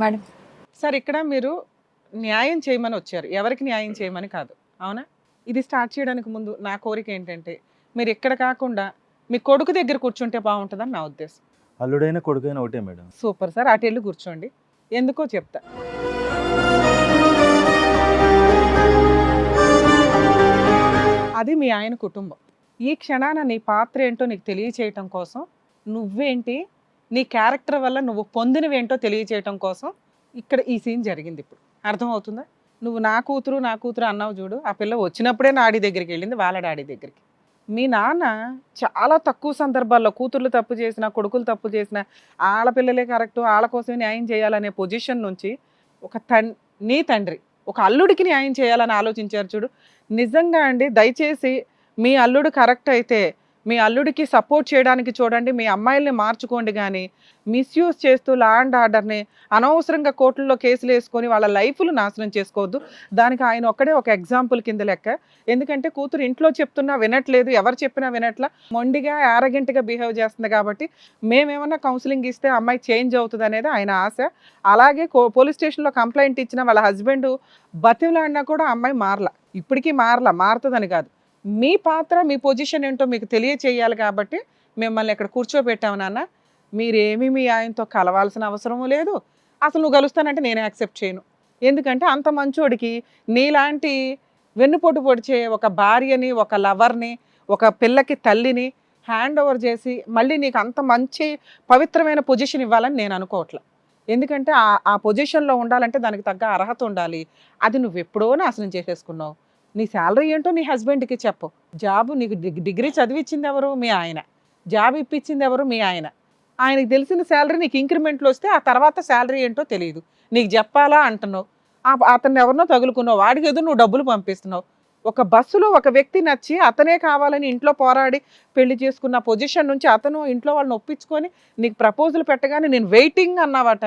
Madam. Sir ఇక్కడ మీరు న్యాయం చేయమని వచ్చారు. ఎవరికి న్యాయం చేయమని కాదు. అవునా? ఇది స్టార్ట్ చేయడానికి ముందు నా కోరిక ఏంటంటే మీరు ఇక్కడ కాకుండా మీ కొడుకు దగ్గర కూర్చుంటే బాగుంటుందని నా ఉద్దేశం. అల్లుడైనా కొడుకైనా ఒకటే మేడం. సూపర్ సార్ అటు వెళ్ళి కూర్చోండి. ఎందుకో చెప్తా. అది మీ ఆయన కుటుంబం. ఈ క్షణాన నీ పాత్ర ఏంటో నీకు తెలియచేయటం కోసం నువ్వేంటి నీ క్యారెక్టర్ వల్ల నువ్వు పొందినవేంటో తెలియచేయటం కోసం ఇక్కడ ఈ సీన్ జరిగింది ఇప్పుడు. అర్థమవుతుందా? నువ్వు నా కూతురు నా కూతురు అన్నావు చూడు ఆ పిల్ల వచ్చినప్పుడే నాడి దగ్గరికి వెళ్ళింది వాళ్ళ డాడీ దగ్గరికి. మీ నాన్న చాలా తక్కువ సందర్భాల్లో కూతుర్లు తప్పు చేసిన కొడుకులు తప్పు చేసిన ఆళ్ళ పిల్లలే కరెక్ట్ వాళ్ళ కోసమే న్యాయం చేయాలనే పొజిషన్ నుంచి ఒక తన్ నీ తండ్రి ఒక అల్లుడికి న్యాయం చేయాలని ఆలోచించారు చూడు. నిజంగా అండి దయచేసి మీ అల్లుడు కరెక్ట్ అయితే మీ అల్లుడికి సపోర్ట్ చేయడానికి చూడండి మీ అమ్మాయిల్ని మార్చుకోండి కానీ మిస్యూజ్ చేస్తూ లా అండ్ ఆర్డర్ని అనవసరంగా కోర్టుల్లో కేసులు వేసుకొని వాళ్ళ లైఫ్లు నాశనం చేసుకోవద్దు. దానికి ఆయన ఒక్కడే ఒక ఎగ్జాంపుల్ కింద లెక్క. ఎందుకంటే కూతురు ఇంట్లో చెప్తున్నా వినట్లేదు ఎవరు చెప్పినా వినట్లా. మొండిగా యారగెంట్గా బిహేవ్ చేస్తుంది కాబట్టి మేమేమన్నా కౌన్సిలింగ్ ఇస్తే అమ్మాయి చేంజ్ అవుతుంది అనేది ఆయన ఆశ. అలాగే కో- పోలీస్ స్టేషన్లో కంప్లైంట్ ఇచ్చిన వాళ్ళ హస్బెండ్ బతిమలాడినా కూడా అమ్మాయి మారల. ఇప్పటికీ మారల మారుతుందని కాదు. మీ పాత్ర మీ పొజిషన్ ఏంటో మీకు తెలియచేయాలి కాబట్టి మిమ్మల్ని ఇక్కడ కూర్చోబెట్టాము నాన్న. మీరేమీ మీ ఆయనతో కలవాల్సిన అవసరము లేదు. అసలు నువ్వు కలుస్తానంటే నేను యాక్సెప్ట్ చేయను. ఎందుకంటే అంత మంచోడికి నీలాంటి వెన్నుపోటు పొడిచే ఒక భార్యని ఒక లవర్ని ఒక పిల్లకి తల్లిని హ్యాండ్ ఓవర్ చేసి మళ్ళీ నీకు అంత మంచి పవిత్రమైన పొజిషన్ ఇవ్వాలని నేను అనుకోవట్లే. ఎందుకంటే ఆ ఆ పొజిషన్లో ఉండాలంటే దానికి తగ్గ అర్హత ఉండాలి. అది నువ్వు ఎప్పుడో నాశనం చేసేసుకున్నావు. నీ శాలరీ ఏంటో నీ హస్బెండ్కి చెప్పు. జాబ్ నీకు డిగ్రీ చదివించింది ఎవరు? మీ ఆయన. జాబ్ ఇప్పించింది ఎవరు? మీ ఆయన. ఆయనకు తెలిసిన శాలరీ నీకు ఇంక్రిమెంట్లు వస్తే ఆ తర్వాత శాలరీ ఏంటో తెలియదు నీకు చెప్పాలా అంటున్నావు. అతను అతన్ని ఎవరినో తగులుకున్నావు. వాడికి ఎదురు నువ్వు డబ్బులు పంపిస్తున్నావు. ఒక బస్సులో ఒక వ్యక్తి నచ్చి అతనే కావాలని ఇంట్లో పోరాడి పెళ్ళి చేసుకున్న పొజిషన్ నుంచి అతను ఇంట్లో వాళ్ళని ఒప్పించుకొని నీకు ప్రపోజల్ పెట్టగానే నేను వెయిటింగ్ అన్నావట.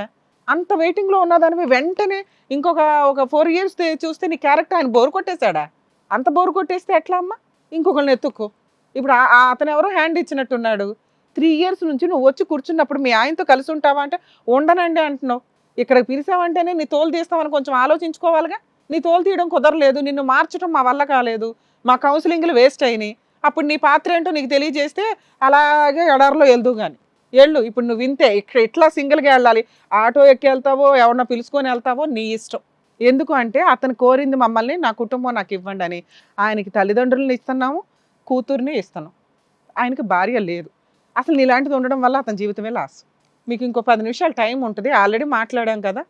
అంత వెయిటింగ్లో ఉన్నదానివి వెంటనే ఇంకొక ఒక ఫోర్ ఇయర్స్ చూస్తే నీ క్యారెక్టర్ ఆయన బోరు కొట్టేశాడా? అంత బోరు కొట్టేస్తే ఎట్లా అమ్మా? ఇంకొకరిని ఎత్తుక్కో. ఇప్పుడు అతను ఎవరో హ్యాండ్ ఇచ్చినట్టున్నాడు. త్రీ ఇయర్స్ నుంచి నువ్వు వచ్చి కూర్చున్నప్పుడు మీ ఆయనతో కలిసి ఉంటావా అంటే ఉండనండి అంటున్నావు. ఇక్కడ పిలిచావంటేనే నీ తోలు తీస్తామని కొంచెం ఆలోచించుకోవాలిగా? నీ తోలు తీయడం కుదరలేదు. నిన్ను మార్చడం మా వల్ల కాలేదు. మా కౌన్సిలింగ్లు వేస్ట్ అయినాయి. అప్పుడు నీ పాత్ర ఏంటో నీకు తెలియజేస్తే అలాగే ఎడారిలో వెళ్దు కానీ వెళ్ళు. ఇప్పుడు నువ్వు వింతే ఇక్కడ ఇట్లా సింగిల్గా వెళ్ళాలి? ఆటో ఎక్కి వెళ్తావో ఎవరన్నా పిలుచుకొని వెళ్తావో నీ ఇష్టం. ఎందుకు అంటే అతను కోరింది మమ్మల్ని నా కుటుంబం నాకు ఇవ్వండి అని. ఆయనకి తల్లిదండ్రులను ఇస్తున్నాము కూతుర్ని ఇస్తున్నాం. ఆయనకి భార్య లేదు. అసలు నీలాంటిది ఉండడం వల్ల అతని జీవితమే లాస్ మీకు ఇంకో పది నిమిషాలు టైం ఉంటుంది. ఆల్రెడీ మాట్లాడాం కదా.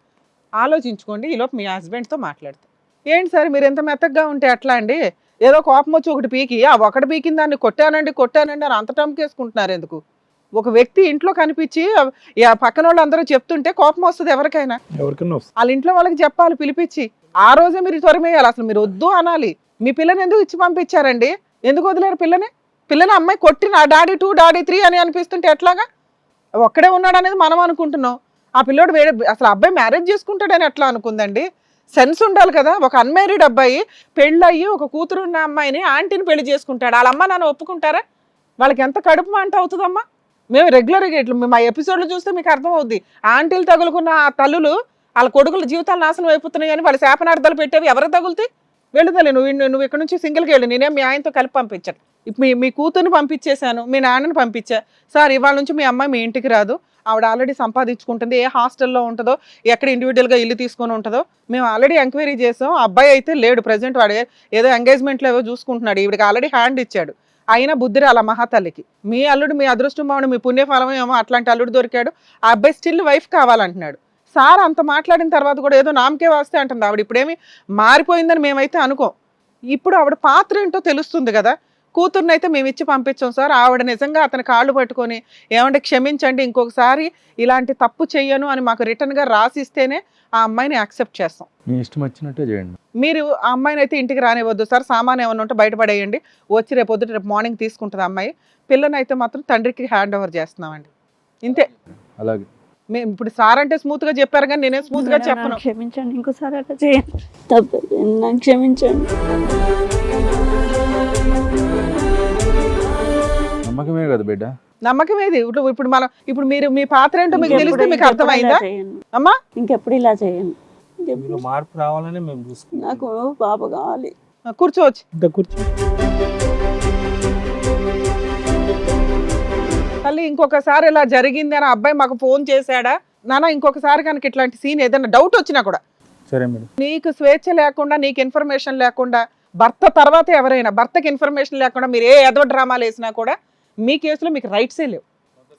ఆలోచించుకోండి. ఈలోపు మీ హస్బెండ్తో మాట్లాడతాం. ఏంటి సార్ మీరు ఎంత మెత్తగా ఉంటే అట్లా అండి? ఏదో కోపం వచ్చి ఒకటి పీకి. ఆ ఒకటి పీకిన దాన్ని కొట్టానండి కొట్టానండి అని అంత టంకేసుకుంటున్నారు ఎందుకు? ఒక వ్యక్తి ఇంట్లో కనిపించి పక్కన వాళ్ళు అందరూ చెప్తుంటే కోపం వస్తుంది ఎవరికైనా. వాళ్ళ ఇంట్లో వాళ్ళకి చెప్పాలి పిలిపించి. ఆ రోజే మీరు త్వరమేయాలి అసలు మీరు వద్దు అనాలి. మీ పిల్లని ఎందుకు ఇచ్చి పంపించారండి? ఎందుకు వదిలేరు పిల్లని? పిల్లని అమ్మాయి కొట్టి నా డాడీ టూ డాడీ త్రీ అని అనిపిస్తుంటే ఎట్లాగా? ఒక్కడే ఉన్నాడు అనేది మనం అనుకుంటున్నాం. ఆ పిల్లోడు వేరే అసలు అబ్బాయి మ్యారేజ్ చేసుకుంటాడని ఎట్లా అనుకుందండి? సెన్స్ ఉండాలి కదా. ఒక అన్మ్యారీడ్ అబ్బాయి పెళ్ళయ్యి ఒక కూతురు ఉన్న అమ్మాయిని ఆంటీని పెళ్ళి చేసుకుంటాడు. వాళ్ళ అమ్మ నాన్న ఒప్పుకుంటారా? వాళ్ళకి ఎంత కడుపు మంట అవుతుందమ్మా? మేము రెగ్యులర్గా ఇట్లా మా ఎపిసోడ్లు చూస్తే మీకు అర్థమవుద్ది. ఆంటీలు తగులుకున్న ఆ తల్లులు వాళ్ళ కొడుకుల జీవితాలు నాశనం అయిపోతున్నాయి అని వాళ్ళ శాపనార్థాలు పెట్టేవి ఎవరు తగులుతాయి? వెళ్ళు నువ్వు నువ్వు ఇక్కడ నుంచి సింగిల్కి వెళ్ళు. నేనే మీ ఆయనతో కలిపి పంపించాను. ఇప్పుడు మీ మీ కూతుర్ని పంపించేశాను మీ నాన్నని పంపించా. సార్ ఇవాళ నుంచి మీ అమ్మాయి మీ ఇంటికి రాదు. ఆవిడ ఆల్రెడీ సంపాదించుకుంటుంది. ఏ హాస్టల్లో ఉంటుందో ఎక్కడ ఇండివిజువల్గా ఇల్లు తీసుకొని ఉంటుందో మేము ఆల్రెడీ ఎంక్వైరీ చేసాం. అబ్బాయి అయితే లేడు ప్రజెంట్ వాడు. ఏదో ఎంగేజ్మెంట్లో ఏవో చూసుకుంటున్నాడు. ఈవిడికి ఆల్రెడీ హ్యాండ్ ఇచ్చాడు. అయినా బుద్ధి అలా మహాతల్లికి. మీ అల్లుడు మీ అదృష్టం బాగుండు మీ పుణ్యఫలం ఏమో అట్లాంటి అల్లుడు దొరికాడు. ఆ అబ్బాయి స్టిల్ వైఫ్ కావాలంటున్నాడు. సార్ అంత మాట్లాడిన తర్వాత కూడా ఏదో నామకే వాస్తే అంటుంది ఆవిడ. ఇప్పుడేమి మారిపోయిందని మేమైతే అనుకోం. ఇప్పుడు ఆవిడ పాత్ర ఏంటో తెలుస్తుంది కదా. కూతుర్ని అయితే మేము ఇచ్చి పంపించాం సార్. ఆవిడ నిజంగా అతని కాళ్ళు పట్టుకొని ఏమంటే క్షమించండి ఇంకొకసారి ఇలాంటి తప్పు చెయ్యను అని మాకు రిటర్న్గా రాసిస్తేనే ఆ అమ్మాయిని యాక్సెప్ట్ చేస్తాం. మీ ఇష్టం వచ్చినట్టే చేయండి. మీరు ఆ అమ్మాయిని అయితే ఇంటికి రానివ్వద్దు సార్. సామాన్ ఏమైనా ఉంటే బయటపడేయండి. వచ్చి రేపు పొద్దుట రేపు మార్నింగ్ తీసుకుంటుంది అమ్మాయి. పిల్లని అయితే మాత్రం తండ్రికి హ్యాండ్ ఓవర్ చేస్తున్నామండి. ఇంతే. అలాగే. మేము ఇప్పుడు సార్ అంటే స్మూత్గా చెప్పారు కానీ నేనే స్మూత్గా చెప్పను. నన్ను క్షమించండి ఇంకోసారి అట్లా చేయండి. తప్పు నాకు క్షమించండి. నమ్మకమే కదా బిడ్డ? నమ్మకం ఏది? ఇప్పుడు ఇప్పుడు మనం ఇప్పుడు మీరు మీ పాత్ర ఏంటో మీకు తెలిస్తే మీకు అర్థమైందా. అమ్మా? ఇంకెప్పుడు ఇలా చేయను మీలో మార్పు రావాలని మేము చూసుకుంటాం. నాకు పాప కావాలి. కూర్చోవచ్చు ఇంత కూర్చో. తల్లి ఇంకొకసారి ఇలా జరిగింది అని అబ్బాయి మాకు ఫోన్ చేశాడా? నాన్న ఇంకొకసారి కనుక ఇట్లాంటి సీన్ ఏదైనా డౌట్ వచ్చినా కూడా. సరే మేడం. నీకు స్వేచ్ఛ లేకుండా నీకు ఇన్ఫర్మేషన్ లేకుండా భర్త తర్వాత ఎవరైనా భర్తకి ఇన్ఫర్మేషన్ లేకుండా మీరు ఏ ఎదవ డ్రామాలు వేసినా కూడా మీ కేసులో మీకు రైట్సే లేవు.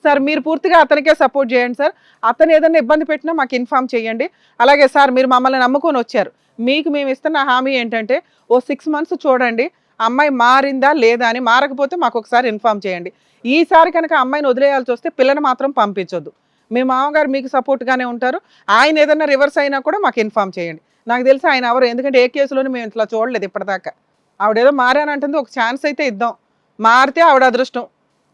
సార్ మీరు పూర్తిగా అతనికే సపోర్ట్ చేయండి సార్ అతను ఏదైనా ఇబ్బంది పెట్టినా మాకు ఇన్ఫామ్ చేయండి. అలాగే సార్ మీరు మమ్మల్ని నమ్ముకొని వచ్చారు. మీకు మేము ఇస్తున్న హామీ ఏంటంటే ఓ సిక్స్ మంత్స్ చూడండి అమ్మాయి మారిందా లేదా అని మారకపోతే మాకు ఒకసారి ఇన్ఫామ్ చేయండి. ఈసారి కనుక అమ్మాయిని వదిలేయాల్సి వస్తే పిల్లని మాత్రం పంపించొద్దు. మీ మామగారు మీకు సపోర్ట్గానే ఉంటారు. ఆయన ఏదైనా రివర్స్ అయినా కూడా మాకు ఇన్ఫామ్ చేయండి. నాకు తెలిసి ఆయన ఎవరు ఎందుకంటే ఏ కేసులోనూ మేము ఇట్లా చూడలేదు ఇప్పటిదాకా. ఆవిడేదో మారానంటుంది ఒక ఛాన్స్ అయితే ఇద్దాం. మారితే ఆవిడ అదృష్టం.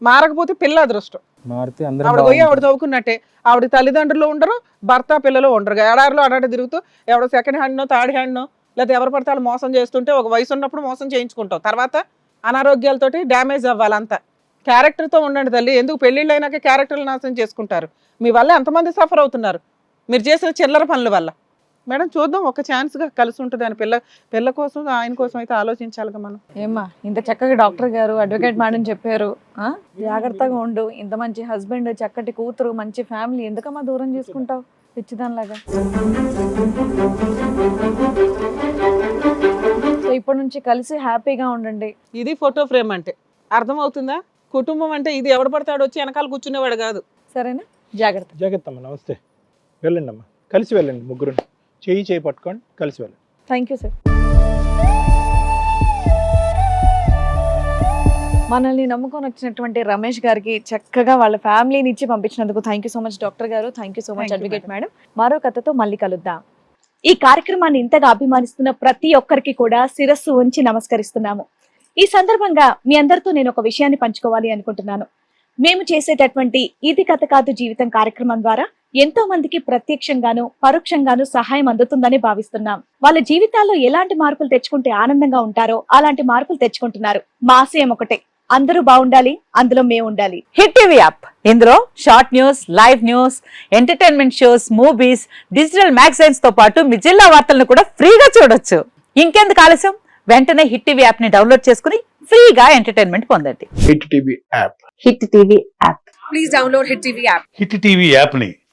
మారకపోతే పిల్ల అదృష్టం. మారితే ఆవిడ పోయి ఆవిడ బాగుంటాం. తవ్వుకున్నట్టే ఆవిడ తల్లిదండ్రులు ఉండరు భర్త పిల్లలు ఉండరు. ఎడారిలో అడాడి తిరుగుతూ ఎవడో సెకండ్ హ్యాండ్నో థర్డ్ హ్యాండ్నో లేకపోతే ఎవరు పడితే వాళ్ళు మోసం చేస్తుంటే ఒక వయసు ఉన్నప్పుడు మోసం చేయించుకుంటావు. తర్వాత అనారోగ్యాలతోటి డ్యామేజ్ అవ్వాలంతా. క్యారెక్టర్తో ఉండండి తల్లి. ఎందుకు పెళ్ళిళ్ళు అయినాక క్యారెక్టర్లు నాశనం చేసుకుంటారు? మీ వల్ల ఎంతమంది సఫర్ అవుతున్నారు. మీరు చేసిన చిల్లర పనుల వల్ల. మేడం చూద్దాం ఒక ఛాన్స్గా కలిసి ఉంటుంది అని పిల్ల పిల్ల కోసం ఆయన కోసం అయితే ఆలోచించాలిగా మనం. ఏమ్మా ఇంత చక్కగా డాక్టర్ గారు అడ్వకేట్ మేడం చెప్పారు ఆ? జాగ్రత్తగా ఉండు ఇంత మంచి హస్బెండ్ చక్కటి కూతురు మంచి ఫ్యామిలీ ఎందుకమ్మా దూరం చేసుకుంటావు? పిచ్చిదానిలాగా. సో ఇప్పటి నుంచి కలిసి హ్యాపీగా ఉండండి. ఇది ఫోటో ఫ్రేమ్ అంటే. అర్థమవుతుందా? కుటుంబం అంటే ఇది ఎవడు పడతాడు వచ్చి వెనకాల కూర్చునేవాడు కాదు. సరేనా? జాగ్రత్త. జాగ్రత్త అమ్మా నమస్తే. వెళ్ళండి అమ్మా. కలిసి వెళ్ళండి ముగ్గురు చేయి చేయి పట్టుకోండి కలిసి వెళ్ళండి. థ్యాంక్ యూ సార్ మనల్ని నమ్ముకొని వచ్చినటువంటి రమేష్ గారికి చక్కగా వాళ్ళ ఫ్యామిలీని ఇచ్చి పంపించినందుకు thank you so much doctor గారు. Thank you so much advocate madam మరో కథతో మళ్ళీ కలుద్దాం. ఈ కార్యక్రమాన్ని ఇంతగా అభిమానిస్తున్న ప్రతి ఒక్కరికి కూడా శిరస్సు ఉంచి నమస్కరిస్తున్నాము. ఈ సందర్భంగా మీ అందరితో నేను ఒక విషయాన్ని పంచుకోవాలి అనుకుంటున్నాను. మేము చేసేటటువంటి ఇది కథ కాదు జీవితం కార్యక్రమం ద్వారా ఎంతో మందికి ప్రత్యక్షంగాను పరోక్షంగాను సహాయం అందుతుందని భావిస్తున్నాం. వాళ్ళ జీవితాల్లో ఎలాంటి మార్పులు తెచ్చుకుంటే ఆనందంగా ఉంటారో అలాంటి మార్పులు తెచ్చుకుంటున్నారు. మా ఆశయం ఒకటే అందరూ బాగుండాలి అందులో మేము ఉండాలి హిట్ టీవీ యాప్. ఇందులో short news live news entertainment shows movies digital మ్యాగజైన్స్తో పాటు మీ జిల్లా వార్తలను కూడా ఫ్రీగా చూడొచ్చు. ఇంకెందుకు ఆలస్యం? వెంటనే హిట్ టీవీ యాప్ని డౌన్లోడ్ చేసుకుని ఫ్రీగా ఎంటర్టైన్మెంట్ పొందండి. Hit TV app. Hit TV app. Hit TV యాప్ని